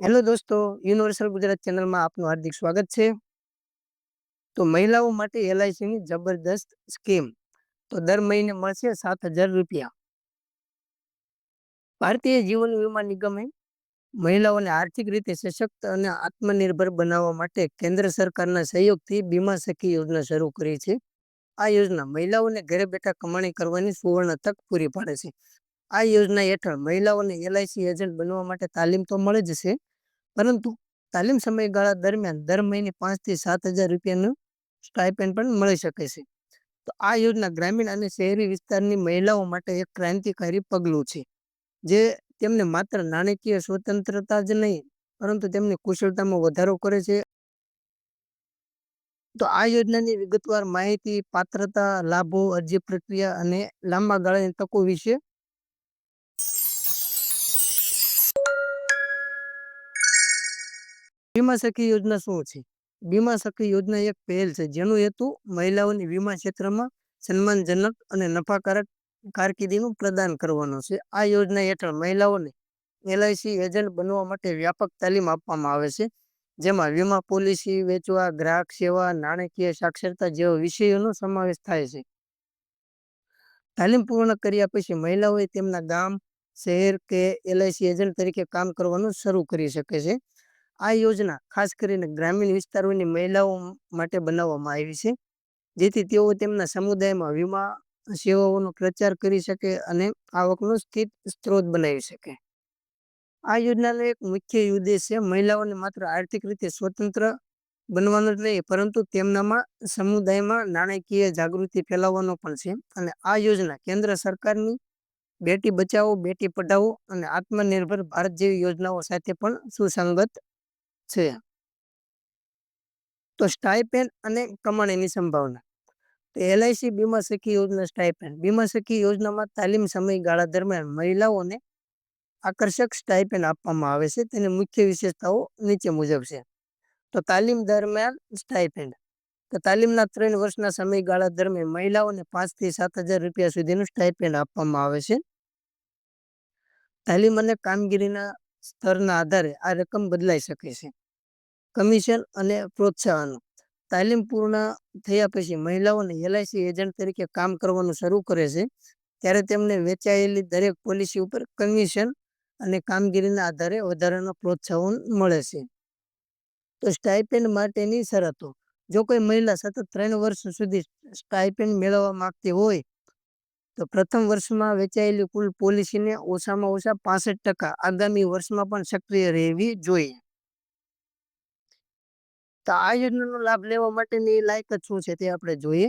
Hello દોસ્તો, universal Gujarat ચેનલમાં આપનું હાર્દિક સ્વાગત છે. તો મહિલાઓ માટે એલઆઈસીની જબરદસ્ત સ્કીમ, તો દર મહિને મળશે સાત હજાર રૂપિયા. ભારતીય જીવન વીમા નિગમે મહિલાઓને આર્થિક રીતે સશક્ત અને આત્મનિર્ભર બનાવવા માટે કેન્દ્ર સરકારના સહયોગથી બીમા સખી યોજના શરૂ કરી છે. આ યોજના મહિલાઓને ઘરે બેઠા કમાણી કરવાની સુવર્ણ તક પૂરી પાડે છે. આ યોજના હેઠળ મહિલાઓને એલઆઈસી એજન્ટ બનવા માટે તાલીમ તો મળે જ છે પરંતુ તાલીમ સમયગાળા દરમિયાન દર મહિને પાંચથી સાત હજાર રૂપિયાનું સ્ટાઇપેન્ડ પણ મળી શકે છે. તો આ યોજના ગ્રામીણ અને શહેરી વિસ્તારની મહિલાઓ માટે એક ક્રાંતિકારી પગલું છે, જે તેમને માત્ર નાણાકીય સ્વતંત્રતા જ નહીં, પરંતુ તેમની કુશળતામાં વધારો કરે છે. તો આ યોજનાની વિગતવાર માહિતી, પાત્રતા, લાભો, અરજી પ્રક્રિયા અને લાંબા ગાળાની તકો વિશે બીમા સખી યોજના શું છે? વીમા સખી યોજના એક પહેલ છે, જેનો હેતુ મહિલાઓની વીમા ક્ષેત્રમાં સન્માનજનક અને નફાકારક કારકિર્દીનું પ્રદાન કરવાનો છે. આ યોજના હેઠળ મહિલાઓને એલઆઈસી એજન્ટ બનવા માટે વ્યાપક તાલીમ આપવામાં આવે છે, જેમાં વીમા પોલિસી વેચવા, ગ્રાહક સેવા, નાણાકીય સાક્ષરતા જેવા વિષયોનો સમાવેશ થાય છે. તાલીમ પૂર્ણ કર્યા પછી મહિલાઓએ તેમના ગામ, શહેર કે એલઆઈસી એજન્ટ તરીકે કામ કરવાનું શરૂ કરી શકે છે. આ યોજના ખાસ કરીને ગ્રામીણ વિસ્તારોની મહિલાઓ માટે બનાવવામાં આવી છે. જેથી તેઓ તેમના સમુદાયમાં વીમા સેવાઓનો પ્રચાર કરી શકે અને આવકનો સ્થિત સ્ત્રોત બનાવી શકે. આ યોજનાનો એક મુખ્ય ઉદ્દેશ છે મહિલાઓને માત્ર આર્થિક રીતે સ્વતંત્ર બનવાનો જ નહીં, પરંતુ તેમનામાં સમુદાયમાં નાણાકીય જાગૃતિ ફેલાવવાનો પણ છે. અને આ યોજના કેન્દ્ર સરકારની બેટી બચાવો, બેટી પઢાવો અને આત્મનિર્ભર ભારત જેવી યોજનાઓ સાથે પણ સુસંગત છે. તો સ્ટાઇપેન્ડ અને કમાણીની સંભાવના. તો એલઆઈસી બીમા સખી યોજના સ્ટાઇપેન્ડ બીમા સખી યોજનામાં તાલીમ સમયગાળા દરમિયાન મહિલાઓને આકર્ષક સ્ટાઇપેન્ડ આપવામાં આવે છે. તેની મુખ્ય વિશેષતાઓ નીચે મુજબ છે. તો તાલીમ દરમિયાન સ્ટાઇપેન્ડ તો તાલીમના ત્રણ વર્ષના સમયગાળા દરમિયાન મહિલાઓને પાંચથી સાત હજાર રૂપિયા સુધીનું સ્ટાઇપેન્ડ આપવામાં આવે છે. તાલીમ અને કામગીરીના સ્તરના આધારે આ રકમ બદલાઈ શકે છે. કમિશન અને પ્રોત્સાહન. તાલીમ પૂર્ણ થયા પછી મહિલાઓને એલઆઈસી એજન્ટ તરીકે કામ કરવાનું શરૂ કરે છે. ત્યારે તેમને વેચાયેલી દરેક પોલિસી ઉપર કમિશન અને કામગીરીના આધારે વધારાનો પ્રોત્સાહન મળે છે. તો સ્ટાઇપેન્ડ માટેની શરતો. જો કોઈ મહિલા સતત ત્રણ વર્ષ સુધી સ્ટાઇપેન્ડ મેળવવા માંગતી હોય, તો પ્રથમ વર્ષમાં વેચાયેલી કુલ પોલિસીને ઓછામાં ઓછા પાસઠ ટકા આગામી વર્ષમાં પણ સક્રિય રહેવી જોઈએ. તો આ યોજનાનો લાભ લેવા માટેની લાયકાત શું છે તે આપણે જોઈએ.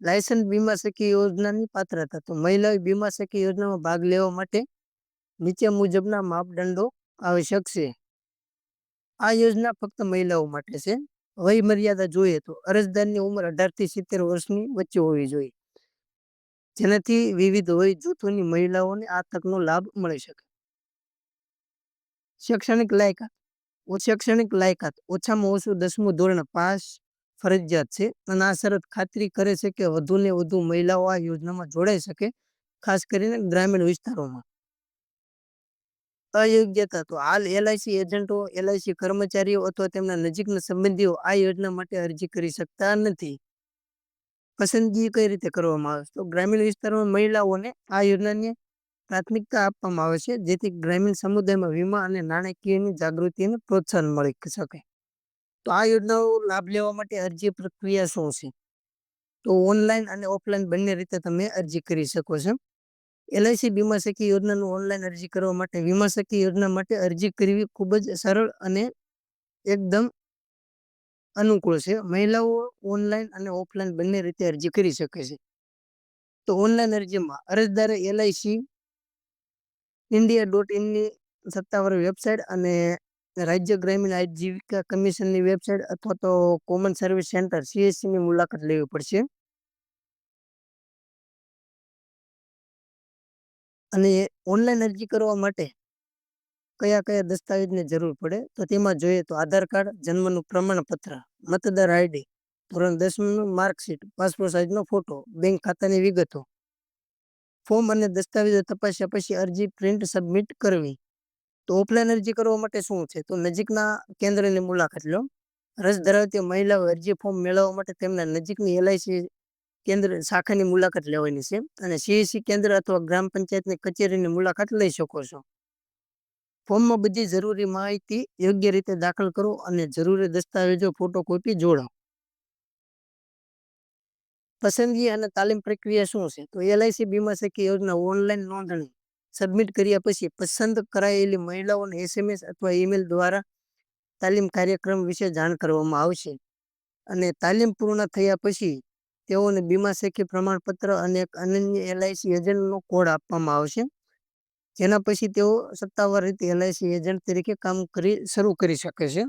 લાયસન્સ બીમા સખી યોજનાની પાત્રતા. તો મહિલાઓ બીમા સખી યોજનામાં ભાગ લેવા માટે નીચે મુજબના માપદંડો આવશ્યક છે. આ યોજના ફક્ત મહિલાઓ માટે છે. વય મર્યાદા જોઈએ તો અરજદારની ઉંમર અઢારથી સિત્તેર વર્ષની વચ્ચે હોવી જોઈએ. જેનાથી વિવિધ વય જૂથોની મહિલાઓને આ તકનો લાભ મળી શકે. શૈક્ષણિક લાયકાત. શૈક્ષણિક લાયકાત ઓછામાં ઓછું દસમું ધોરણ પાસ ફરજિયાત છે. અને આ શરત ખાતરી કરે છે કે વધુ ને વધુ મહિલાઓ આ યોજનામાં જોડાઈ શકે, ખાસ કરીને ગ્રામીણ વિસ્તારોમાં. અયોગ્યતા તો હાલ એલઆઈસી એજન્ટો, એલઆઈસી કર્મચારીઓ અથવા તેમના નજીકના સંબંધીઓ આ યોજના માટે અરજી કરી શકતા નથી. પસંદગી કઈ રીતે કરવામાં આવે? તો ગ્રામીણ વિસ્તારોમાં મહિલાઓને આ યોજનાની પ્રાથમિકતા આપવામાં આવે છે, જેથી ગ્રામીણ સમુદાયમાં વીમા અને નાણાકીયની જાગૃતિને પ્રોત્સાહન મળી શકે. તો આ યોજનાઓ લાભ લેવા માટે અરજી પ્રક્રિયા શું છે? તો ઓનલાઈન અને ઓફલાઈન બંને રીતે તમે અરજી કરી શકો છો. એલઆઈસી વીમા સખી યોજનાનું ઓનલાઈન અરજી કરવા માટે વીમા સખી યોજના માટે અરજી કરવી ખૂબ જ સરળ અને એકદમ અનુકૂળ છે. મહિલાઓ ઓનલાઈન અને ઓફલાઈન બંને રીતે અરજી કરી શકે છે. તો ઓનલાઈન અરજીમાં અરજદારે એલઆઈસી ઇન્ડિયા ડોટ ઇનની સત્તાવાર વેબસાઇટ અને રાજ્ય ગ્રામીણ આજીવિકા કમિશનની વેબસાઇટ અથવા તો કોમન સર્વિસ સેન્ટર સીએસસીની મુલાકાત લેવી પડશે. અને ઓનલાઈન અરજી કરવા માટે કયા કયા દસ્તાવેજની જરૂર પડે? તો તેમાં જોઈએ તો આધાર કાર્ડ, જન્મનું પ્રમાણપત્ર, મતદાર આઈડી, ધોરણ દસમનું માર્કશીટ પાસપોર્ટ સાઇઝનો ફોટો બેંક ખાતાની વિગતો ફોર્મ અને દસ્તાવેજો તપાસ્યા પછી અરજી પ્રિન્ટ સબમિટ કરવી. તો ઓફલાઈન અરજી કરવા માટે શું છે? તો નજીકના કેન્દ્રની મુલાકાત લો. રસ ધરાવતી મહિલાઓ અરજી ફોર્મ મેળવવા માટે તેમના નજીકની એલઆઈસી કેન્દ્ર શાખાની મુલાકાત લેવાની છે અને સીએસસી કેન્દ્ર અથવા ગ્રામ પંચાયતની કચેરીની મુલાકાત લઈ શકો છો. ફોર્મમાં બધી જરૂરી માહિતી યોગ્ય રીતે દાખલ કરો અને જરૂરી દસ્તાવેજો ફોટોકોપી જોડો પસંદગી અને તાલીમ પ્રક્રિયા શું છે? તો એલઆઈસી, બીમા સખી યોજના ઓનલાઈન નોંધણી સબમિટ કર્યા પછી પસંદ કરાયેલી મહિલાઓને એસએમએસ અથવા ઈમેલ દ્વારા તાલીમ કાર્યક્રમ વિશે જાણ કરવામાં આવશે. અને તાલીમ પૂર્ણ થયા પછી તેઓને બીમા સખી પ્રમાણપત્ર અને એક અનન્ય એલઆઈસી એજન્ટનો કોડ આપવામાં આવશે. જેના પછી તેઓ સત્તાવાર રીતે એલઆઈસી એજન્ટ તરીકે કામ કરી, શરૂ કરી શકે છે.